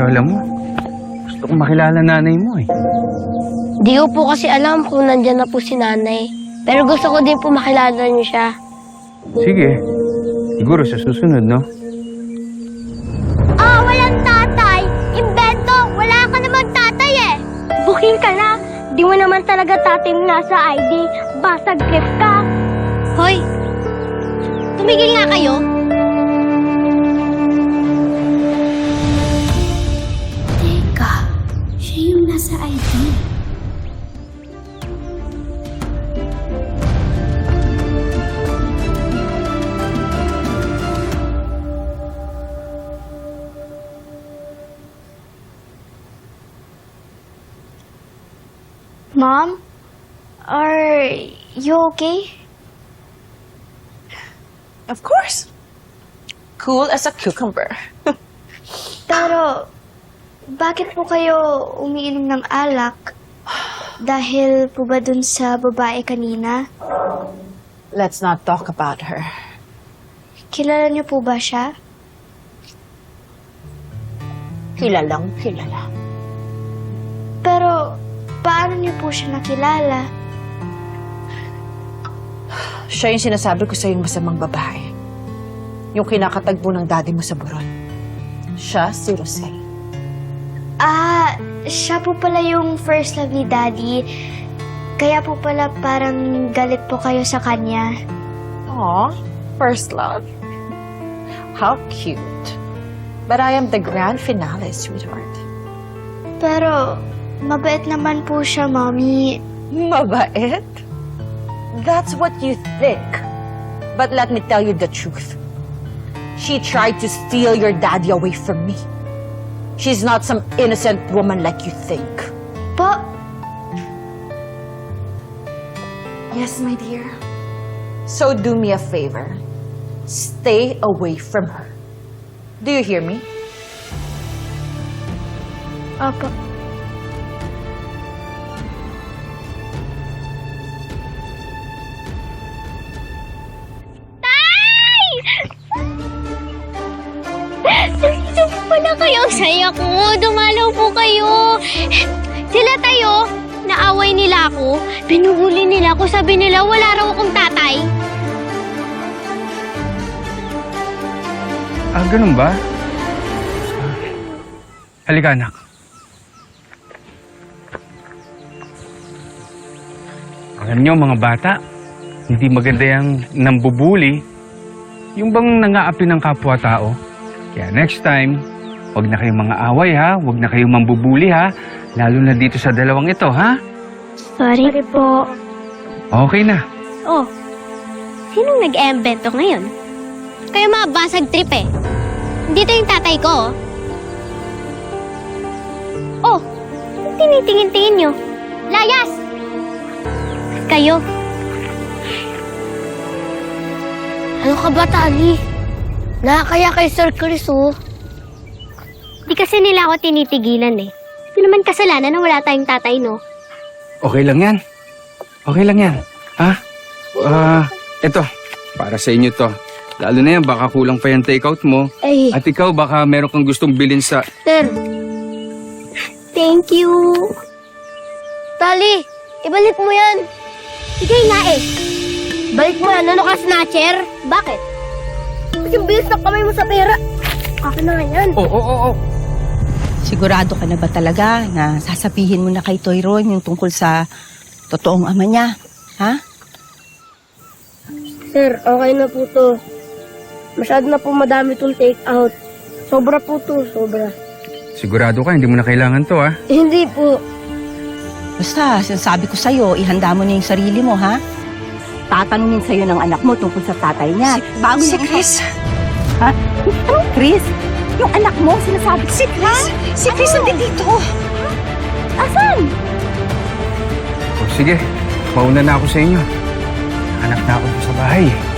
Pero alam mo, gusto kong makilala nanay mo eh. Di ko po kasi alam kung nandyan na po si nanay. Pero gusto ko din po makilala niyo siya. Sige. Siguro sa susunod, no? Ah, walang tatay! Imbento! Wala ka naman tatay eh! Booking ka na! Di mo naman talaga tatay mo nasa ID. Basag gift ka! Hoy! Tumigil nga kayo! Mom, are you okay? Of course. Cool as a cucumber. Pero, bakit po kayo umiinom ng alak? Dahil po ba dun sa babae kanina? Let's not talk about her. Kilala niyo po ba siya? Kilalang kilala. Paano niyo po siya nakilala? Siya yung sinasabi ko sa yung masamang babae. Yung kinakatagpo ng daddy mo sa buron. Siya si Rosel. Ah, siya po pala yung first love ni Daddy. Kaya po pala parang galit po kayo sa kanya. Aw, first love. How cute. But I am the grand finale, sweetheart. Pero, mabait naman po siya, Mommy. Mabait? That's what you think. But let me tell you the truth. She tried to steal your daddy away from me. She's not some innocent woman like you think. Po, Yes, my dear. So do me a favor. Stay away from her. Do you hear me? Opo. Ang saya ko. Dumalaw po kayo. Sila tayo. Naaway nila ako. Pinuhuli nila ako. Sabi nila wala raw akong tatay. Ah, ganun ba? Halika, anak. Alam niyo, mga bata, hindi maganda yung nambubuli, yung bang nangaapi ng kapwa-tao. Kaya next time, wag na kayong mga away ha, wag na kayong mambubuli ha, lalo na dito sa dalawang ito ha. Sorry, po. Okay na. Oh, sinong nag-embento ngayon? Kayo mga basag trip eh. Dito yung tatay ko. Oh, oh tinitingin-tingin nyo. Layas! Kayo. Ano ka ba, Tali? Nakakaya kay Sir Chris, oh. Di kasi nila ako tinitigilan eh. Hindi naman kasalanan na wala tayong tatay, no? Okay lang yan. Okay lang yan. Ha? Ah, eto. Para sa inyo to. Lalo na yan, baka kulang pa yung takeout mo. Ay, At ikaw, baka meron kang gustong bilhin sa... Sir. Thank you. Tali, ibalik mo yan. Sige nga eh. Balik mo yan. Ano ka, snatcher? Bakit? Kasi bilis na kamay mo sa pera. Akin na nga yan. Oo, oo, oo. Sigurado ka na ba talaga na sasabihin mo na kay Toy Ron yung tungkol sa totoong ama niya? Ha? Sir, okay na po to. Masyado na po madami tong take out. Sobra po to, sobra. Sigurado ka, hindi mo na kailangan to, ha? Eh, hindi po. Basta, sinasabi ko sa'yo, ihanda mo na yung sarili mo, ha? Tatanungin sa'yo ng anak mo tungkol sa tatay niya. Bago si Chris. Ha? Anong Chris? Yung anak mo, sinasabi ko. Si Chris. Si Chris nandito. Asan? O sige, mauna na ako sa inyo. Anak na ako sa bahay. eh.